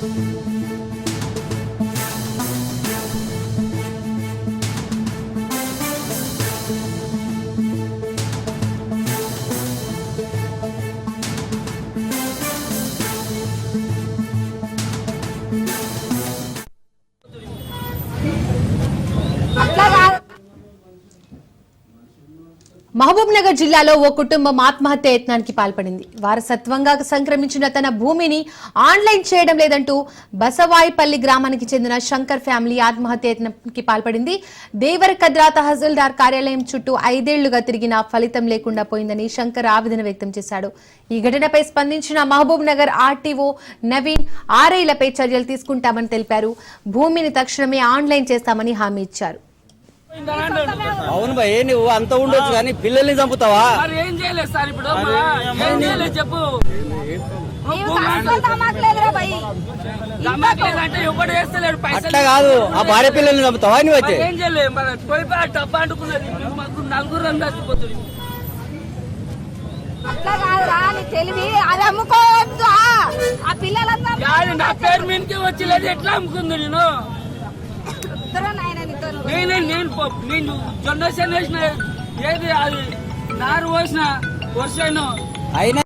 Thank you. Mahabubnagar జిల్లాలో ఓ కుటుంబం ఆత్మహత్య యత్నానికి పాల్పడింది. వారసత్వంగా సంక్రమించిన తన భూమిని ఆన్లైన్ చేయడం లేదంటూ బసవాయిపల్లి గ్రామానికి చెందిన శంకర్ ఫ్యామిలీ ఆత్మహత్య యత్నానికి పాల్పడింది. దేవరకద్రా తహసీల్దార్ కార్యాలయం చుట్టూ ఐదేళ్ళుగా తిరిగినా ఫలితం లేకుండా పోయిందని శంకర్ ఆవేదన వ్యక్తం చేశాడు. ఈ ఘటనపై స్పందించిన మహబూబ్ నగర్ ఆర్టీఓ నవీన్ ఆర్ఐలపై చర్యలు తీసుకుంటామని తెలిపారు. భూమిని తక్షణమే ఆన్లైన్ చేస్తామని హామీ ఇచ్చారు. అవును భయ్ నువ్వు అంత ఉండొచ్చు కానీ పిల్లల్ని చంపుతావా? మరి ఏం చేయలేదు సార్ ఇప్పుడు ఏం చేయలేదు? చెప్పు. అట్లా కాదు ఆ భార్య పిల్లల్ని చంపుతావా నువ్వైతే మరి ఏం చేయలేదు డబ్బా అంటుకున్నది. చచ్చిపోతుంది అట్లా కాదురా నీ తెలివి అది అమ్ముకోవద్దు ఆ. పిల్లలంతా నా పేరు మీదకి వచ్చి లేదు ఎట్లా అమ్ముకుంది నేను. నేనే నేను పో- నేను జొన్న చేను వేసిన ఏది అది నారు పోసిన వర్షాను అయినా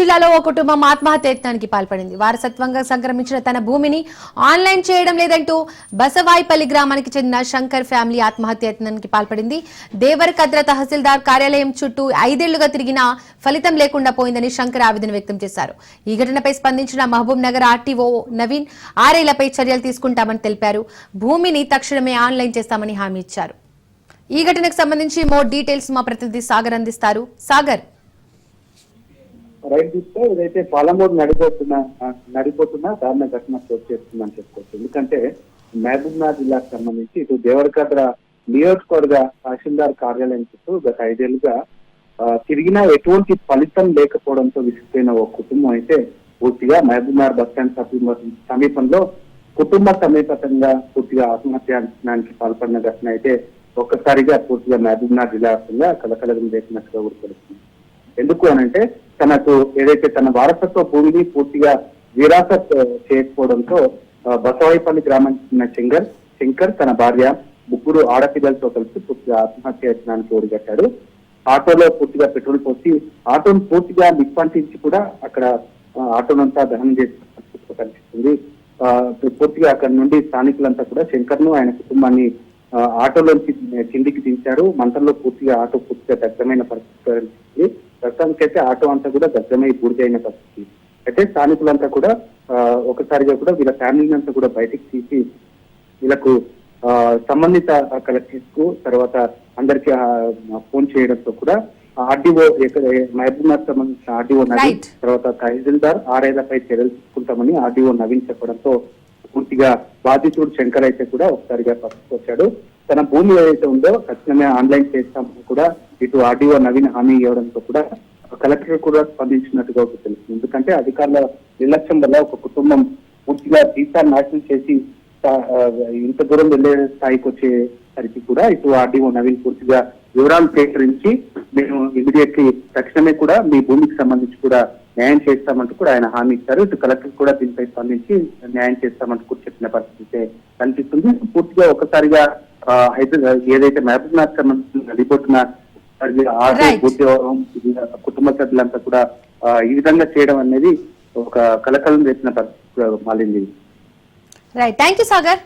జిల్లాలో ఓ కుటుంబం ఆత్మహత్య యత్నానికి పాల్పడింది. వారసత్వంగా సంక్రమించిన తన భూమిని ఆన్లైన్ చేయడం లేదంటూ బసవాయిపల్లి గ్రామానికి చెందిన శంకర్ ఫ్యామిలీ ఆత్మహత్య యత్నానికి పాల్పడింది దేవరకద్ర తహసీల్దార్ కార్యాలయం చుట్టూ ఐదేళ్ళుగా తిరిగినా ఫలితం లేకుండా పోయిందని శంకర్ ఆవేదన వ్యక్తం చేశారు. ఈ ఘటనపై స్పందించిన మహబూబ్ నగర్ ఆర్టీఓ నవీన్ ఆరేళ్ళపై చర్యలు తీసుకుంటామని తెలిపారు. భూమిని తక్షణమే ఆన్లైన్ చేస్తామని హామీ ఇచ్చారు. ఈ ఘటనకు సంబంధించి మోర్ డీటెయిల్స్ మా ప్రతినిధి సాగర్ అందిస్తారు. సాగర్. రైట్ చూస్తే ఏదైతే పాలమూరు నడిపోతున్న నడిపోతున్న దారుణ ఘటన చోటు చేస్తుందని చెప్పుకోవచ్చు. ఎందుకంటే మహబూబ్నగర్ జిల్లాకు సంబంధించి ఇటు దేవరకద్ర నియోజకవర్గ తహసీల్దార్ కార్యాలయం చుట్టూ గత ఐదేళ్ళుగా తిరిగినా ఎటువంటి ఫలితం లేకపోవడంతో విసిగిపోయిన ఓ కుటుంబం అయితే పూర్తిగా మహబూబ్నగర్ బస్ స్టాండ్ సమీప- సమీపంలో కుటుంబ సమేతంగా పూర్తిగా ఆత్మహత్యానికి పాల్పడిన ఘటన అయితే ఒక్కసారిగా పూర్తిగా మహబూబ్నగర్ జిల్లా వ్యాప్తంగా కలకలం రేపినట్టుగా కూడా తెలుస్తుంది ఎందుకు అనంటే తనకు ఏదైతే తన వారసత్వ భూమిని పూర్తిగా విరాసత్ చేయకపోవడంతో బసవాయిపల్లి గ్రామానికి చెందిన శంకర్ శంకర్ తన భార్య ముగ్గురు ఆడపిల్లలతో కలిసి పూర్తిగా ఆత్మహత్య యత్నానికి ఓడిగట్టాడు ఆటోలో పూర్తిగా పెట్రోల్ పోసి ఆటోను పూర్తిగా నిప్పంటించి కూడా అక్కడ ఆటోనంతా దహనం చేసినట్టు కనిపిస్తుంది. పూర్తిగా అక్కడ నుండి స్థానికులంతా కూడా శంకర్ను ఆయన కుటుంబాన్ని ఆటోలోంచి కిందికి దించారు. మంటల్లో పూర్తిగా ఆటో పూర్తిగా దగ్ధమైన పరిస్థితి కనిపిస్తుంది. ప్రస్తుతానికైతే ఆటో అంతా కూడా దగ్ధమై పూర్తయిన పరిస్థితి అయితే స్థానికులంతా కూడా ఒకసారిగా కూడా వీళ్ళ ఫ్యామిలీని అంతా కూడా బయటికి తీసి వీళ్ళకు ఆ, సంబంధిత కలెక్టర్స్కు తర్వాత అందరికి ఫోన్ చేయడంతో కూడా ఆర్డీఓ మహబూబ్నగర్ సంబంధించిన ఆర్డీఓ నవీన్. తర్వాత తహసీల్దార్ ఆర్ఐలపై చర్యలు తీసుకుంటామని ఆర్డీఓ నవీన్ చెప్పడంతో పూర్తిగా బాధితుడు శంకర్ అయితే కూడా ఒకసారిగా వచ్చాడు తన భూమి ఏదైతే ఉందో తక్షణమే ఆన్లైన్ చేస్తామని కూడా ఇటు ఆర్డీఓ నవీన్ హామీ ఇవ్వడంతో కూడా కలెక్టర్ కూడా స్పందించినట్టుగా ఒక తెలుస్తుంది. ఎందుకంటే అధికారుల నిర్లక్ష్యం వల్ల ఒక కుటుంబం పూర్తిగా జీతాన్ని నాశనం చేసి ఇంత దూరం వెళ్ళే స్థాయికి వచ్చేసరికి కూడా ఇటు ఆర్డీఓ నవీన్ పూర్తిగా వివరాలు సేకరించి మేము ఇమీడియట్లీ తక్షణమే కూడా మీ భూమికి సంబంధించి కూడా న్యాయం చేస్తామంటూ కూడా ఆయన హామీ ఇచ్చారు. ఇటు కలెక్టర్ కూడా దీనిపై స్పందించి న్యాయం చేస్తామంటూ కూడా చెప్పిన పరిస్థితి కనిపిస్తుంది. పూర్తిగా ఒకసారిగా హైదరాబాద్ ఏదైతే మహబూబ్నాథ్ సంబంధించిన నడిపోతున్న కుటుంబ సభ్యులంతా కూడా ఈ విధంగా చేయడం అనేది ఒక కలకలం చేసిన పరిస్థితి మాలింది. Right thank you Sagar